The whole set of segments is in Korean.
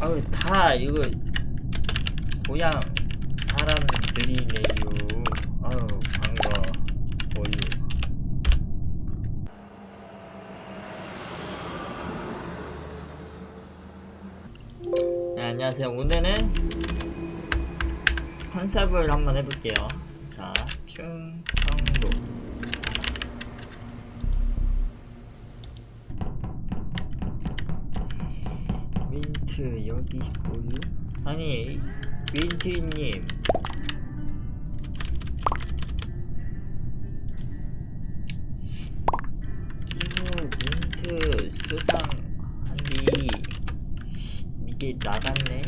아우 다 이거 고향 사람들이네요. 아우 반가워요. 네, 안녕하세요. 오늘은 컨셉을 한번 해볼게요. 자, 충청도 여기 있고요. 아니 민트님 이거 민트 수상한디 이게 나갔네.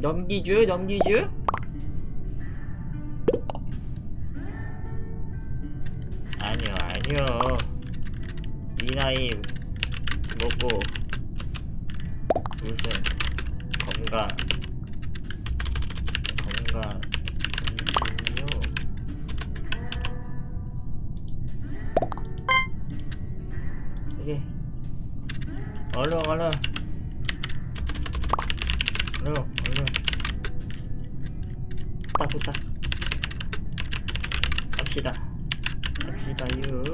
넘기죠, 넘기죠. 아니요, 아니요. 이 나이 먹고 무슨 건강 건강. 이게 얼른 얼른 얼른 후딱 후딱 합시다. 합시다유.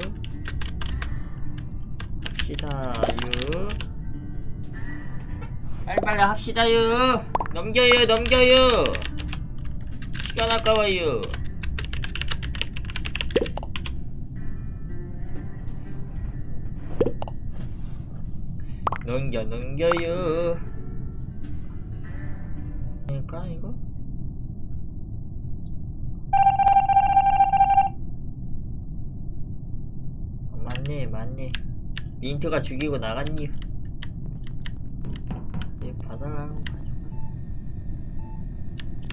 합시다 유. 빨리빨리 합시다 유. 넘겨요 넘겨요. 시간 아까워요 넘겨 넘겨요. 될까 이거? 어, 맞네 맞네. 민트가 죽이고 나갔니? 얘 받아라는 거 가져가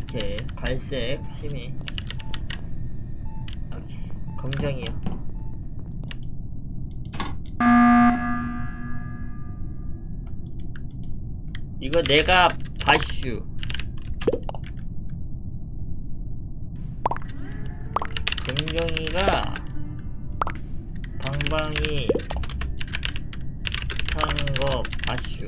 오케이 갈색 심이 오케이 검정이요. 이거 내가 바슈. 금경이가 방방이 하는 거 바슈.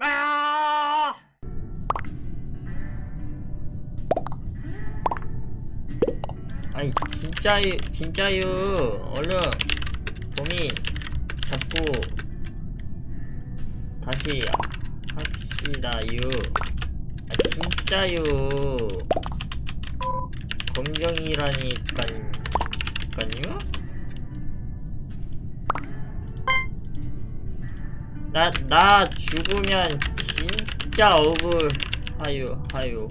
아! 아이 진짜요 진짜요 얼른 고민 잡고 다시 합시다요 아 진짜요 검정이라니까요? 나, 나 죽으면 진짜 억울하요 하요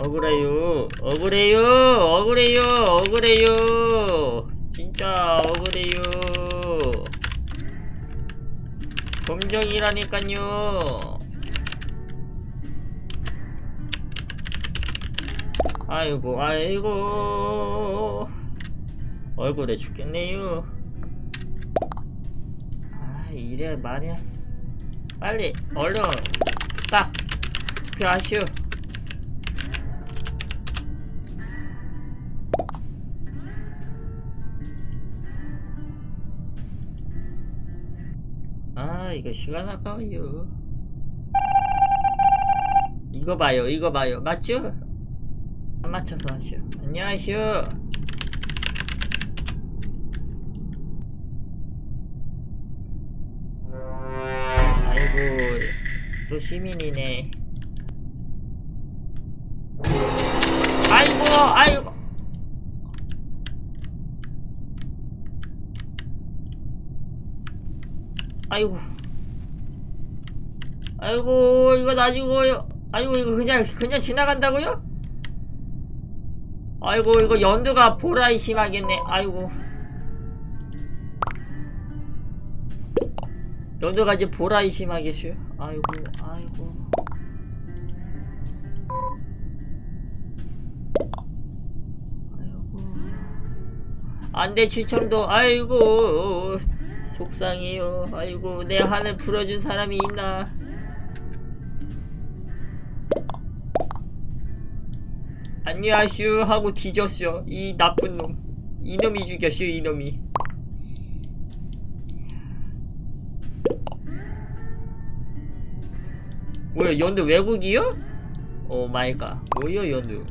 억울해요 억울해요 억울해요 억울해요. 진짜 억울해요. 검정이라니깐요 아이고 아이고. 억울해 죽겠네요. 아 이래 말이야. 빨리 얼른 딱 투표하시오. 아 이거 시간 아까워요. 이거 봐요 이거 봐요. 맞죠? 안 맞춰서 하시오. 안녕하시오. 아이고 또 시민이네. 아이고 아이고. 아이고. 아이고 이거 놔주고요 아이고 이거 그냥 그냥 지나간다고요? 아이고 이거 연두가 보라이 심하겠네. 아이고. 너네가 이제 보라이 심하겠슈 아이고 아이고. 아이고. 안돼 추첨도. 아이고 속상해요. 아이고 내 한을 풀어준 사람이 있나 안녕하슈 하고 뒤졌어. 이 나쁜 놈. 이놈이 죽였슈 이놈이. 뭐야 연두 외국이요? 오 마이 갓. 뭐야 연두?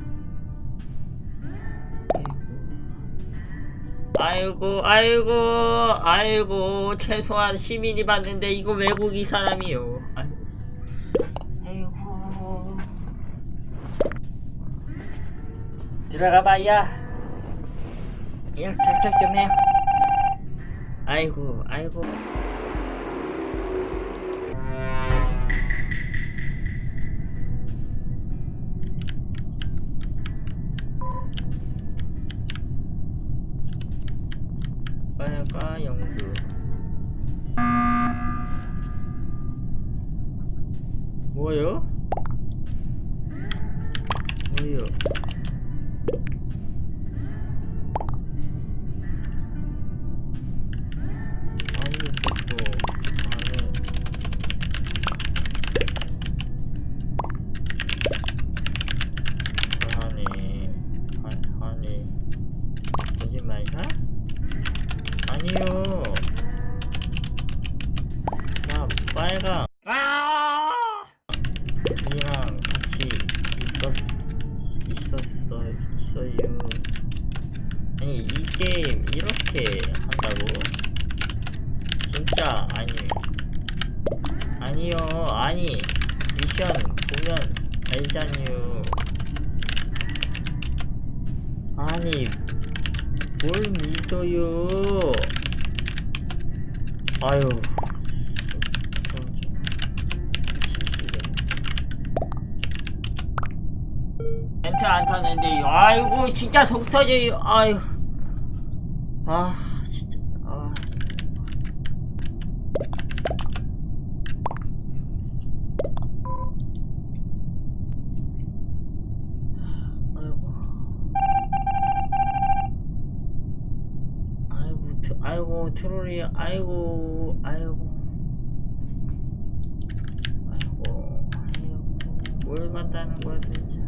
아이고 아이고 아이고. 최소한 시민이 봤는데 이거 외국이 사람이요. 아이고 들어가 봐야. 야 작작 좀 해. 아이고 아이고 아니요. 나 빨강. 아! 이랑 같이 있었 있었어 있어요. 아니 이 게임 이렇게 한다고? 진짜 아니 아니요 아니 미션 보면 알잖요. 아니 뭘 믿어요? 아유. 멘트 안 타는데, 아이고 진짜 속 터져요. 아유, 아. 아이고. 아이고 트, 아이고 트롤이 아이고 아이고. 아이고 아이고. 뭘 만다는 거야 도대체?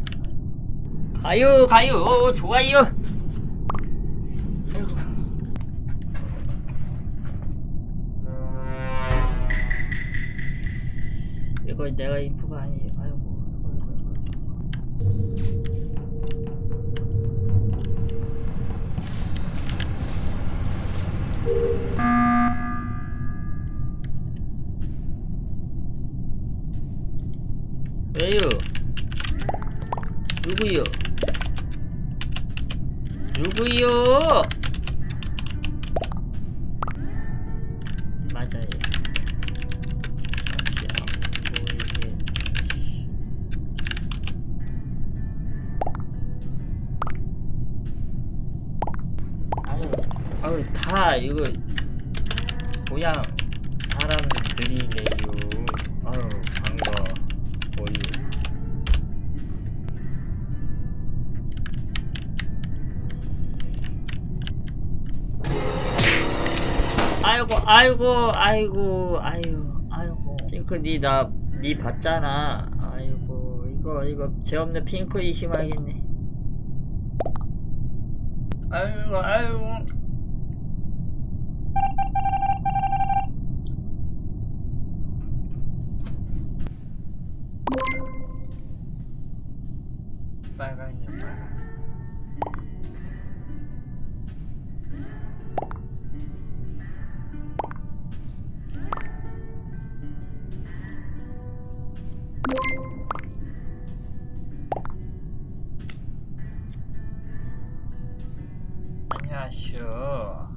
가요 가요. 좋아요. 아이고. 이거 내가 인포가 아니에요. 아이고 아이고 아이고 왜요? 누구요? 누구요? 맞아요. 아유, 아유 다 이거 고향 사람들이네요. 아유 어유. 아이고 아이고 아이고 아이고 아이고. 핑크 니나니 봤잖아. 아이고 이거 이거 죄 없는 핑크 의심하겠네. 아이고 아이고 sure.